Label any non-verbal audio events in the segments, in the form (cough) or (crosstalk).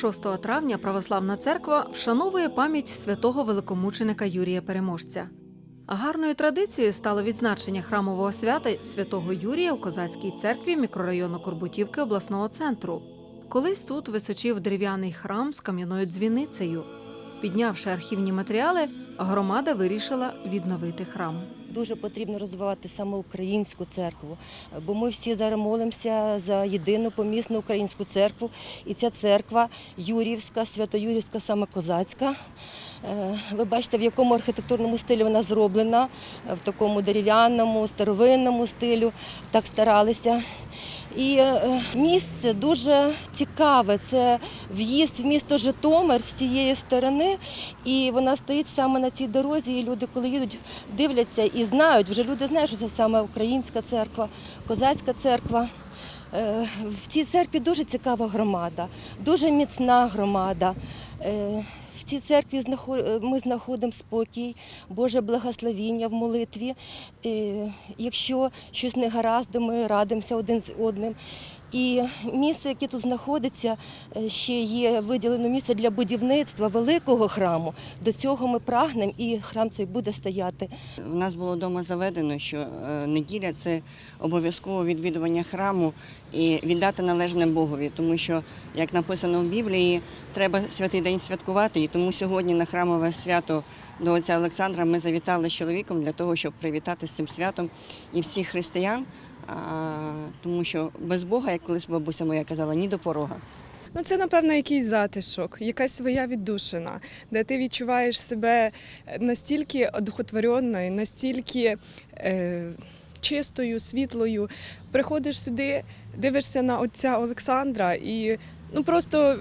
6 травня православна церква вшановує пам'ять святого великомученика Юрія Переможця. Гарною традицією стало відзначення храмового свята святого Юрія у козацькій церкві мікрорайону Корбутівки обласного центру. Колись тут височив дерев'яний храм з кам'яною дзвіницею. Піднявши архівні матеріали, громада вирішила відновити храм. Дуже потрібно розвивати саме українську церкву, бо ми всі зараз молимося за єдину помісну українську церкву. І ця церква Юрівська, Свято-Юрівська, саме козацька. Е, Ви бачите, в якому архітектурному стилі вона зроблена, в такому дерев'яному, старовинному стилю. Так старалися. І е, місце дуже цікаве. Це в'їзд в місто Житомир з цієї сторони, і вона стоїть саме на цій дорозі. І люди, коли їдуть, дивляться і знають, вже люди знають, що це саме українська церква, козацька церква. Е, В цій церкві дуже цікава громада, дуже міцна громада. Е, В цій церкві ми знаходимо спокій, Боже благословіння в молитві. Е, Якщо щось не гаразд, ми радимося один з одним. І місце, яке тут знаходиться, е, ще є виділено місце для будівництва великого храму. До цього ми прагнемо, і храм цей буде стояти. У нас було вдома заведено, що е, неділя це обов'язково відвідування храму і віддати належне Богові, тому що, як написано в Біблії, треба святий день святкувати. І тому сьогодні на храмове свято до отця Олександра ми завітали з чоловіком для того, щоб привітати з цим святом і всіх християн. Тому що без Бога, як колись бабуся моя казала, ні до порога. Ну, це, напевно, якийсь затишок, якась своя віддушина, де ти відчуваєш себе настільки одухотвореною, настільки е, чистою, світлою. Приходиш сюди, дивишся на отця Олександра і ну, просто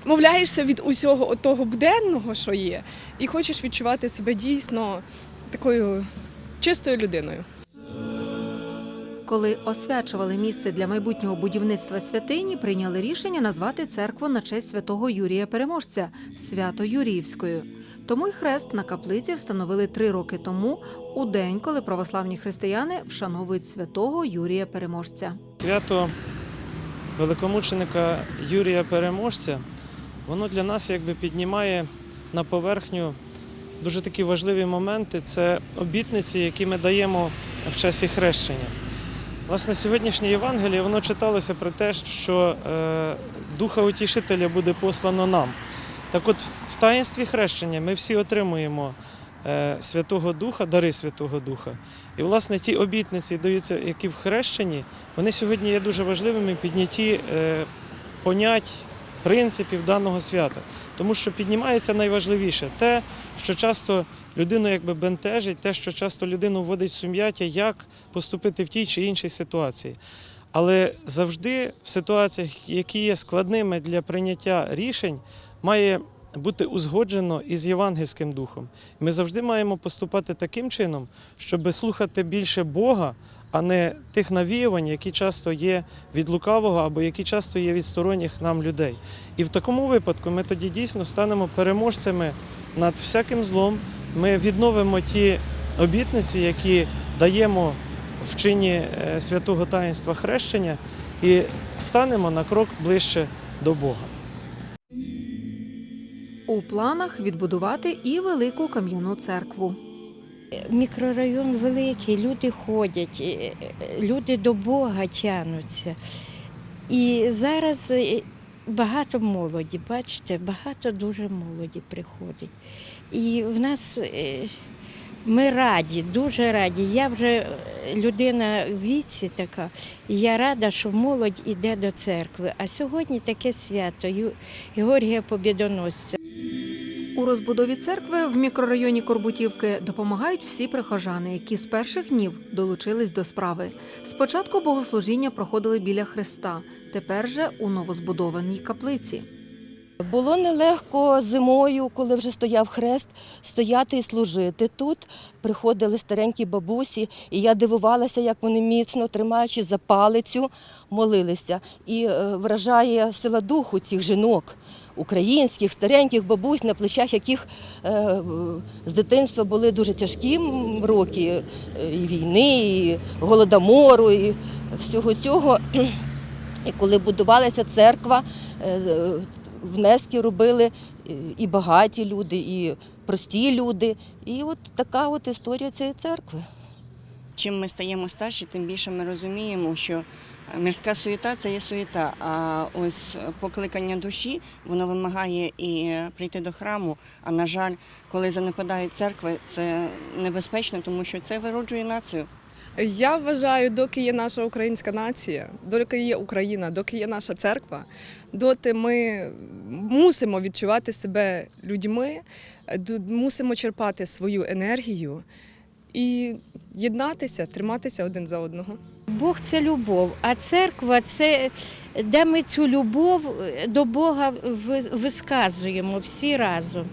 відмовляєшся від усього того буденного, що є, і хочеш відчувати себе дійсно такою чистою людиною. Коли освячували місце для майбутнього будівництва святині, прийняли рішення назвати церкву на честь святого Юрія Переможця свято Юріївською. Тому й хрест на каплиці встановили три роки тому, у день, коли православні християни вшановують святого Юрія Переможця. Свято великомученика Юрія Переможця, воно для нас якби піднімає на поверхню дуже такі важливі моменти. Це обітниці, які ми даємо в часі хрещення. Власне, сьогоднішнє Євангеліє воно читалося про те, що е, Духа Утішителя буде послано нам. Так от, в таїнстві хрещення ми всі отримуємо е, Святого Духа, дари Святого Духа. І, власне, ті обітниці даються, які в хрещенні, вони сьогодні є дуже важливими в піднятті е, понять, принципів даного свята. Тому що піднімається найважливіше те, що часто людину якби бентежить, те, що часто людину вводить в сум'яття, як поступити в тій чи іншій ситуації. Але завжди в ситуаціях, які є складними для прийняття рішень, має бути узгоджено із євангельським духом. Ми завжди маємо поступати таким чином, щоб слухати більше Бога, а не тих навіювань, які часто є від лукавого або які часто є від сторонніх нам людей. І в такому випадку ми тоді дійсно станемо переможцями над всяким злом. Ми відновимо ті обітниці, які даємо в чині е, святого таїнства хрещення, і станемо на крок ближче до Бога. У планах відбудувати і велику кам'яну церкву. Мікрорайон великий, люди ходять, е, люди до Бога тянуться. І зараз е, багато молоді, бачите, багато дуже молоді приходить. І в нас е, ми раді, дуже раді. Я вже людина в віці така, і я рада, що молодь іде до церкви. А сьогодні таке свято Георгія Побєдоносця. У розбудові церкви в мікрорайоні Корбутівки допомагають всі прихожани, які з перших днів долучились до справи. Спочатку богослужіння проходили біля Христа, тепер же у новозбудованій каплиці. Було нелегко зимою, коли вже стояв хрест, стояти і служити. Тут приходили старенькі бабусі, і я дивувалася, як вони міцно, тримаючи за палицю, молилися. І е, вражає сила духу цих жінок, українських, стареньких бабусь, на плечах яких е, з дитинства були дуже тяжкі роки е, і війни, і голодомору, і всього цього. І коли будувалася церква, е, внески робили і багаті люди, і прості люди. І от така от історія цієї церкви. Чим ми стаємо старші, тим більше ми розуміємо, що мирська суєта це є суєта. А ось покликання душі воно вимагає і прийти до храму. А на жаль, коли занепадають церкви, це небезпечно, тому що це вироджує націю. Я вважаю, доки є наша українська нація, доки є Україна, доки є наша церква, доти ми мусимо відчувати себе людьми, мусимо черпати свою енергію і єднатися, триматися один за одного. Бог це любов, а церква це де ми цю любов до Бога висказуємо всі разом.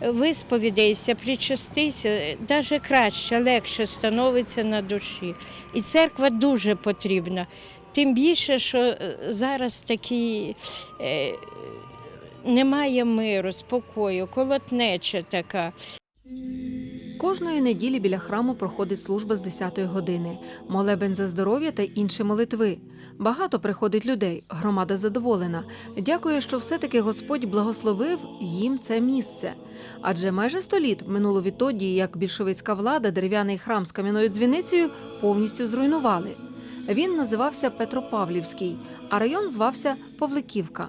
Висповідайся, причастися, навіть краще, легше становиться на душі. І церква дуже потрібна. Тим більше, що е, зараз такі е, немає миру, спокою, колотнеча така. Кожної неділі біля храму проходить служба з 10-ї години, молебень за здоров'я та інші молитви. Багато приходить людей, громада задоволена. Дякує, що все-таки Господь благословив їм це місце. Адже майже сто літ минуло відтоді, як більшовицька влада дерев'яний храм з кам'яною дзвіницею повністю зруйнували. Він називався Петропавлівський, а район звався Павликівка.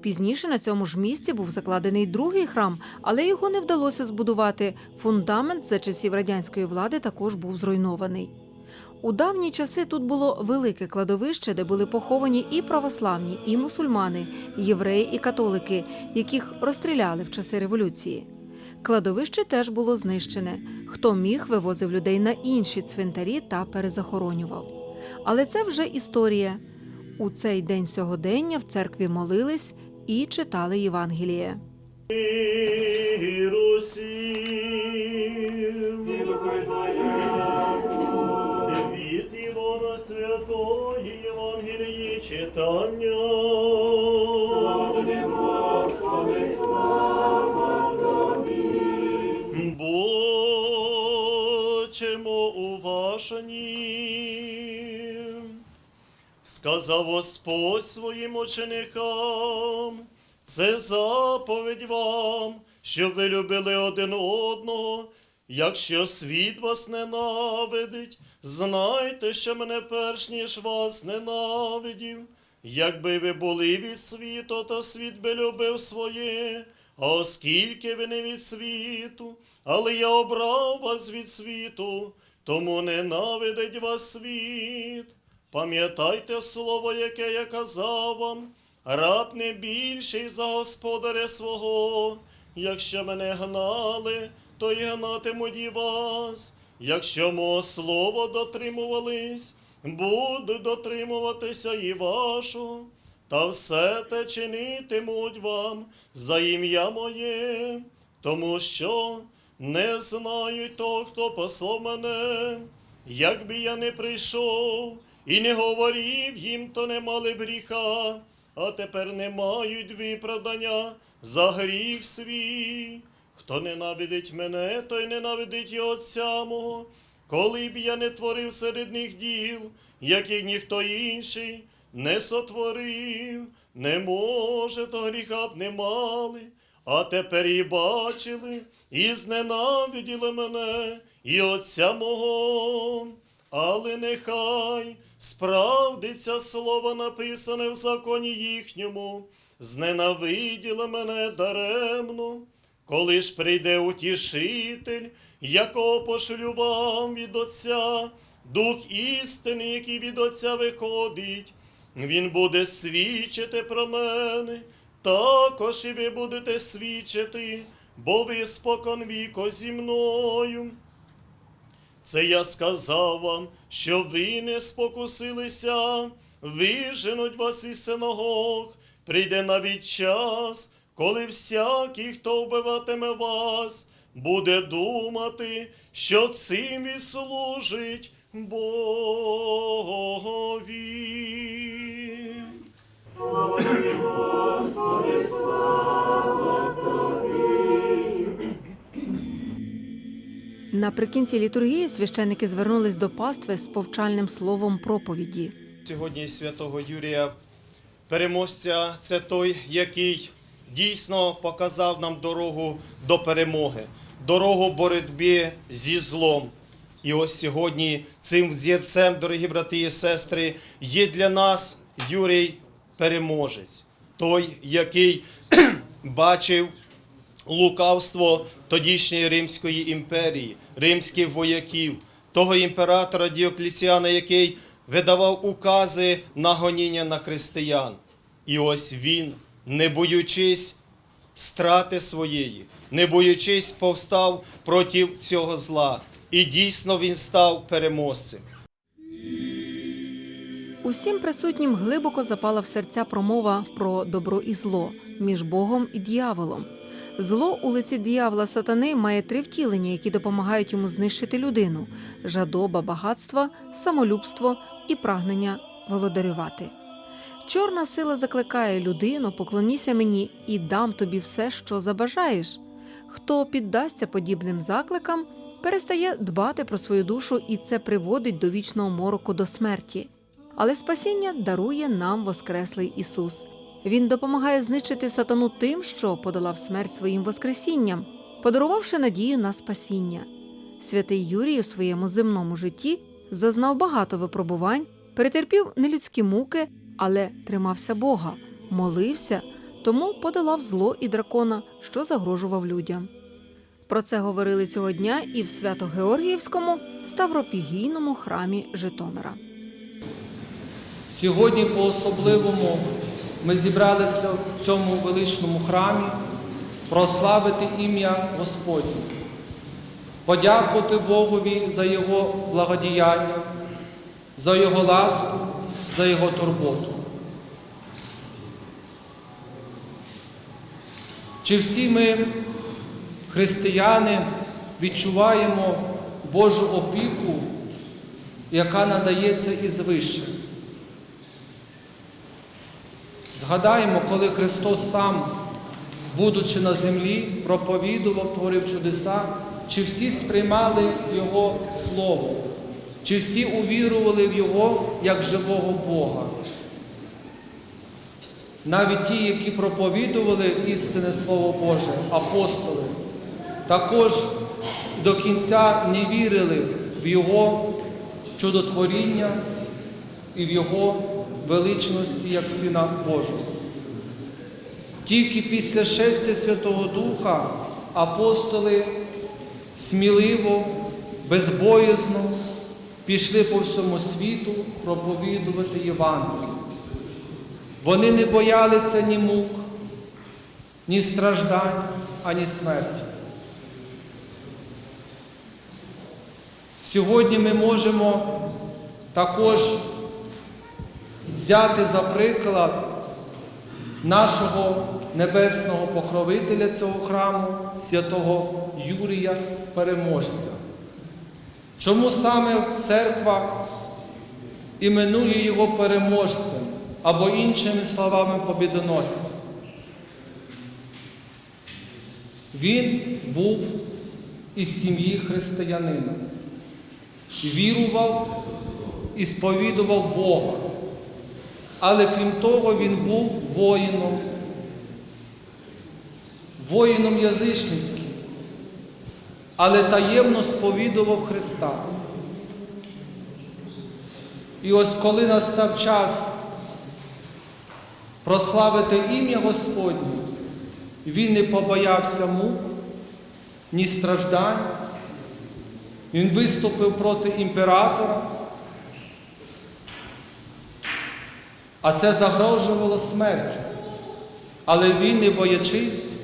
Пізніше на цьому ж місці був закладений другий храм, але його не вдалося збудувати. Фундамент за часів радянської влади також був зруйнований. У давні часи тут було велике кладовище, де були поховані і православні, і мусульмани, євреї і католики, яких розстріляли в часи революції. Кладовище теж було знищене. Хто міг, вивозив людей на інші цвинтарі та перезахоронював. Але це вже історія. У цей день сьогодення в церкві молились і читали Євангеліє. Від Івана Святої Євангелії читання. Бочимо уважені. Сказав Господь своїм ученикам, це заповідь вам, щоб ви любили один одного. Якщо світ вас ненавидить, знайте, що мене перш ніж вас ненавидів. Якби ви були від світу, то світ би любив своє. А оскільки ви не від світу, але я обрав вас від світу, тому ненавидить вас світ. Пам'ятайте слово, яке я казав вам, раб не більший за господаря свого. Якщо мене гнали, то й гнатимуть і вас. Якщо мого слова дотримувались, буду дотримуватися і вашого. Та все те чинитимуть вам за ім'я моє, тому що не знають того, хто послав мене. Якби я не прийшов і не говорив їм, то не мали б гріха, а тепер не мають виправдання за гріх свій. Хто ненавидить мене, той ненавидить і Отця мого. Коли б я не творив серед них діл, як і ніхто інший не сотворив, не може, то гріха б не мали, а тепер і бачили, і зненавиділи мене, і Отця мого. Але нехай справдиться слово написане в законі їхньому, зненавиділи мене даремно. Коли ж прийде утішитель, якого пошлю вам від Отця, Дух істини, який від Отця виходить, він буде свідчити про мене, також і ви будете свідчити, бо ви спокон віко зі мною. Це я сказав вам, що ви не спокусилися, виженуть вас із синагог, прийде навіть час, коли всякий, хто вбиватиме вас, буде думати, що цим відслужить Богові. Наприкінці літургії священники звернулись до пастви з повчальним словом проповіді. Сьогодні святого Юрія переможця це той, який дійсно показав нам дорогу до перемоги, дорогу боротьби зі злом. І ось сьогодні цим зірцем, дорогі брати і сестри, є для нас Юрій переможець, той, який (clears throat) бачив лукавство тодішньої Римської імперії, римських вояків, того імператора Діокліціана, який видавав укази на гоніння на християн. І ось він, не боючись страти своєї, не боючись, повстав проти цього зла. І дійсно він став переможцем. Усім присутнім глибоко запала в серця промова про добро і зло між Богом і дьяволом. Зло у лиці дьявола сатани має три втілення, які допомагають йому знищити людину: жадоба, багатства, самолюбство і прагнення володарювати. Чорна сила закликає людину, поклоніся мені і дам тобі все, що забажаєш. Хто піддасться подібним закликам, перестає дбати про свою душу, і це приводить до вічного мороку до смерті. Але спасіння дарує нам Воскреслий Ісус. Він допомагає знищити сатану тим, що подолав смерть своїм Воскресінням, подарувавши надію на спасіння. Святий Юрій у своєму земному житті зазнав багато випробувань, перетерпів нелюдські муки, але тримався Бога, молився, тому подолав зло і дракона, що загрожував людям. Про це говорили цього дня і в Свято-Георгіївському Ставропігійному храмі Житомира. Сьогодні по-особливому ми зібралися в цьому величному храмі прославити ім'я Господнє, подякувати Богові за Його благодіяння, за Його ласку, за Його турботу. Чи всі ми, християни, відчуваємо Божу опіку, яка надається із вище? Згадаємо, коли Христос сам, будучи на землі, проповідував, творив чудеса, чи всі сприймали Його Слово, чи всі увірували в Його як живого Бога. Навіть ті, які проповідували істинне Слово Боже, апостоли, також до кінця не вірили в Його чудотворіння і в Його величності як Сина Божого. Тільки після шестя Святого Духа апостоли сміливо, безбоязно пішли по всьому світу проповідувати Євангелію. Вони не боялися ні мук, ні страждань, ані смерті. Сьогодні ми можемо також взяти за приклад нашого небесного покровителя цього храму, святого Юрія Переможця. Чому саме церква іменує його переможцем або іншими словами побідоносцем? Він був із сім'ї християнина, вірував і сповідував Бога. Але крім того, він був воїном, воїном язичницьким, але таємно сповідував Христа. І ось коли настав час прославити ім'я Господнє, він не побоявся мук, ні страждань. Він виступив проти імператора. А це загрожувало смертю. Але він, не боячись,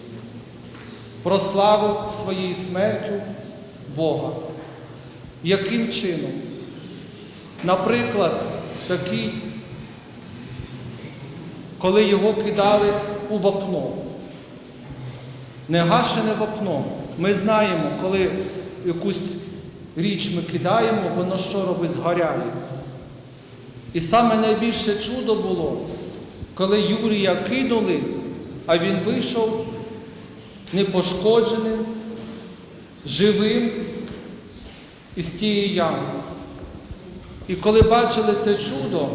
прославив своєю смертю Бога. Яким чином? Наприклад, такий, коли його кидали у вапно. Негашене вапно. Ми знаємо, коли якусь річ ми кидаємо, воно що робить згоряє. І саме найбільше чудо було, коли Юрія кинули, а він вийшов непошкодженим, живим із тієї ями. І коли бачили це чудо,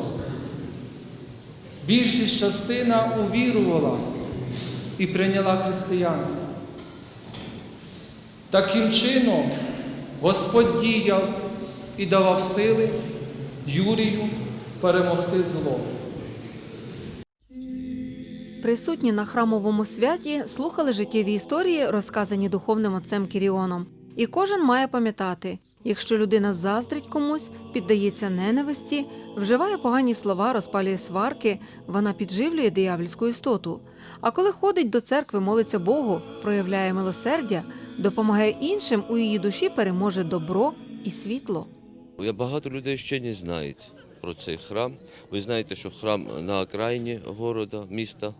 більшість частина увірувала і прийняла християнство. Таким чином Господь діяв і давав сили Юрію перемогти зло. Присутні на храмовому святі слухали життєві історії, розказані духовним отцем Кіріоном. І кожен має пам'ятати, якщо людина заздрить комусь, піддається ненависті, вживає погані слова, розпалює сварки, вона підживлює диявольську істоту. А коли ходить до церкви, молиться Богу, проявляє милосердя, допомагає іншим, у її душі переможе добро і світло. Я багато людей ще не знають про цей храм. Ви знаєте, що храм на окраїні города, міста,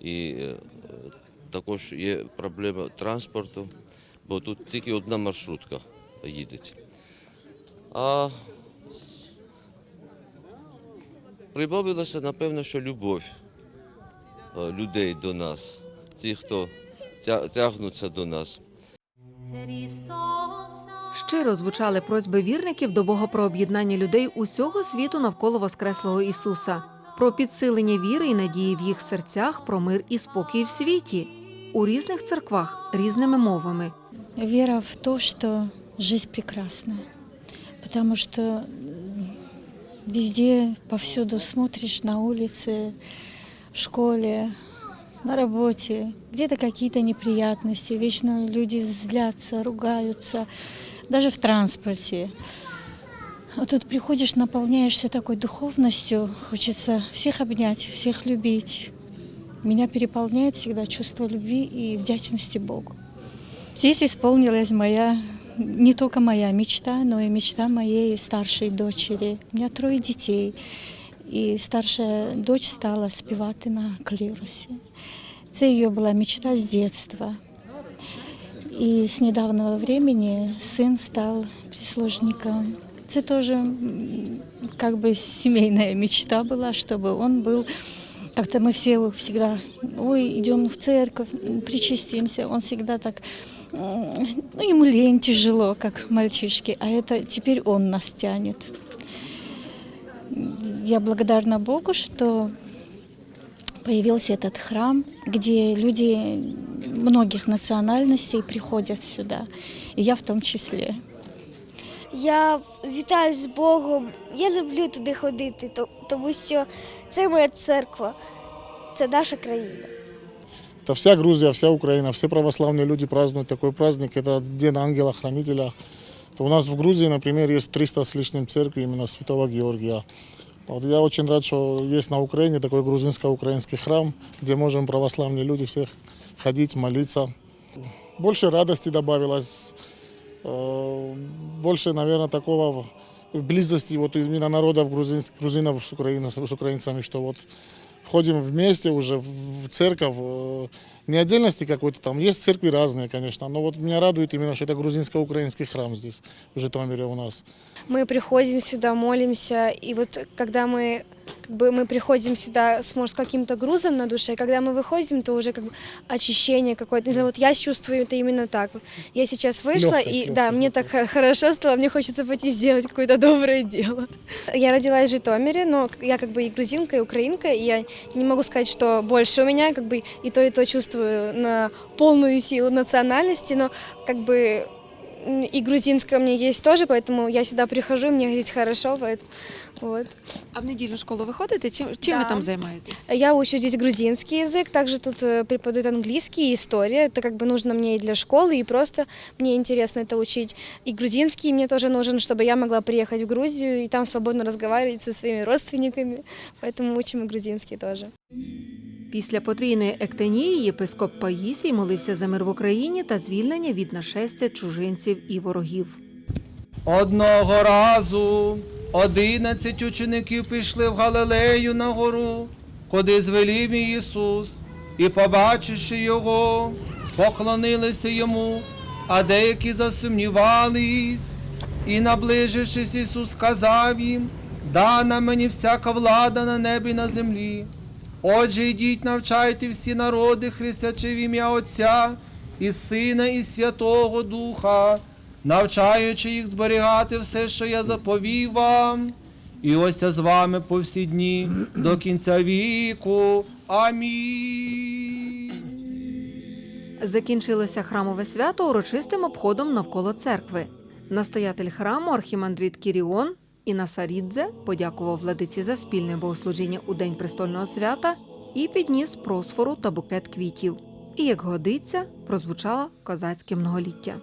і е, також є проблема транспорту, бо тут тільки одна маршрутка їде. А прибавилося, напевно, що любов е, людей до нас, ті, хто тягнуться до нас. Щиро звучали просьби вірників до Бога про об'єднання людей усього світу навколо Воскреслого Ісуса, про підсилення віри і надії в їх серцях, про мир і спокій в світі, у різних церквах, різними мовами. Вера в то, что жизнь прекрасна. Потому что м, везде, повсюду смотришь на улице, в школе, на работе, где-то какие-то неприятности, вечно люди злятся, ругаются, даже в транспорте. А тут приходишь, наполняешься такой духовностью, хочется всех обнять, всех любить. Меня переполняет всегда чувство любви и вдячности Богу. Здесь исполнилась моя, не только моя мечта, но и мечта моей старшей дочери. У меня трое детей, и старшая дочь стала співати на клірусі. Це її була мечта з детства. И с недавнего времени сын стал прислужником. Это тоже как бы семейная мечта была, чтобы он был как-то мы все всегда, ой, идем в церковь, причастимся. Он всегда так, ну, ему лень тяжело, как мальчишки, а это теперь он нас тянет. Я благодарна Богу, что появился этот храм, где люди многих национальностей приходят сюда, и я в том числе. Я вітаю з Богом. Я люблю туди ходити, то- тому що це моя церква, це наша країна. Это вся Грузия, вся Украина, все православные люди празднуют такой праздник. Это День ангела-хранителя. То у нас в Грузии, например, есть 300 с лишним церквей именно Святого Георгия. Вот я очень рад, что есть на Украине такой грузинско-украинский храм, где можем православные люди всех ходить, молиться. Больше радости добавилось, э, больше, наверное, такого близости вот именно народов грузин- грузинов с, украина- с украинцами, что вот ходим вместе уже в в церковь. Не отдельности какой-то там, есть церкви разные, конечно, но вот меня радует именно, что это грузинско-украинский храм здесь, в Житомире у нас. Мы приходим сюда, молимся, и вот когда мы как бы мы приходим сюда с, может, каким-то грузом на душе, когда мы выходим, то уже как бы очищение какое-то. Не знаю, вот я чувствую это именно так. Я сейчас вышла, Лёгкость, и лёгкость, да, мне так (laughs) хорошо стало, мне хочется пойти сделать какое-то доброе дело. Я родилась в Житомире, но я как бы и грузинка, и украинка, и я не могу сказать, что больше у меня, как бы и то, и то чувствую на полную силу национальности, но как бы м, и грузинская у меня есть тоже, поэтому я сюда прихожу, мне здесь хорошо, поэтому вот. А в недільну школу ви ходите? Чим, чим ви Да. там займаєтесь? Я учу здесь грузинский язык, также тут э, преподают английский и история. Это как бы нужно мне и для школы, и просто мне интересно это учить. И грузинский мне тоже нужен, чтобы я могла приехать в Грузию и там свободно разговаривать со своими родственниками. Поэтому учим и грузинский тоже. Після потрійної ектенії єпископ Паїсій молився за мир в Україні та звільнення від нашестя чужинців і ворогів. Одного разу одинадцять учеників пішли в Галилею на гору, куди звелів Ісус, і, побачивши його, поклонилися йому, а деякі засумнівались. І, наближившись, Ісус сказав їм, дана мені всяка влада на небі і на землі. Отже, йдіть, навчайте всі народи, хрестячи в ім'я Отця і Сина, і Святого Духа, навчаючи їх зберігати все, що я заповів вам. і ось я з вами по всі дні до кінця віку. Амінь. Закінчилося храмове свято урочистим обходом навколо церкви. Настоятель храму архімандрит Кіріон Інасарідзе подякував владиці за спільне богослужіння у день престольного свята і підніс просфору та букет квітів. І, як годиться, прозвучало козацьке многоліття.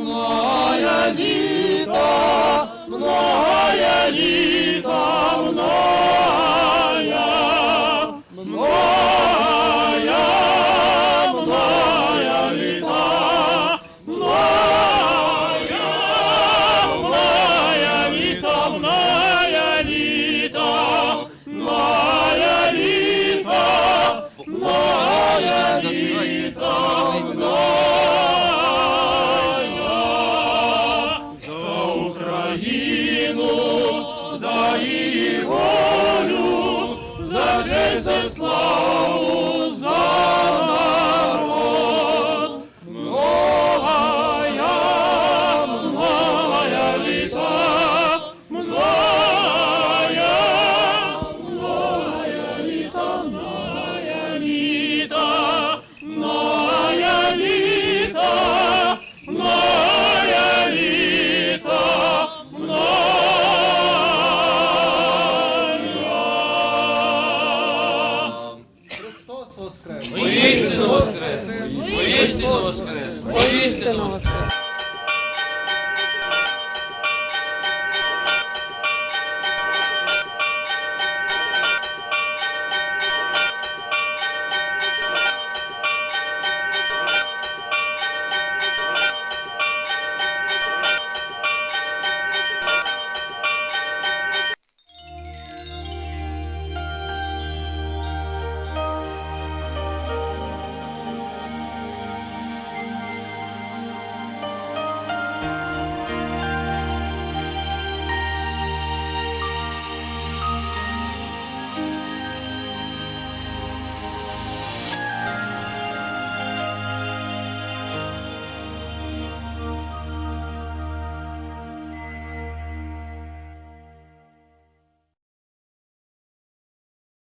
Многая літо, многая літо, многая,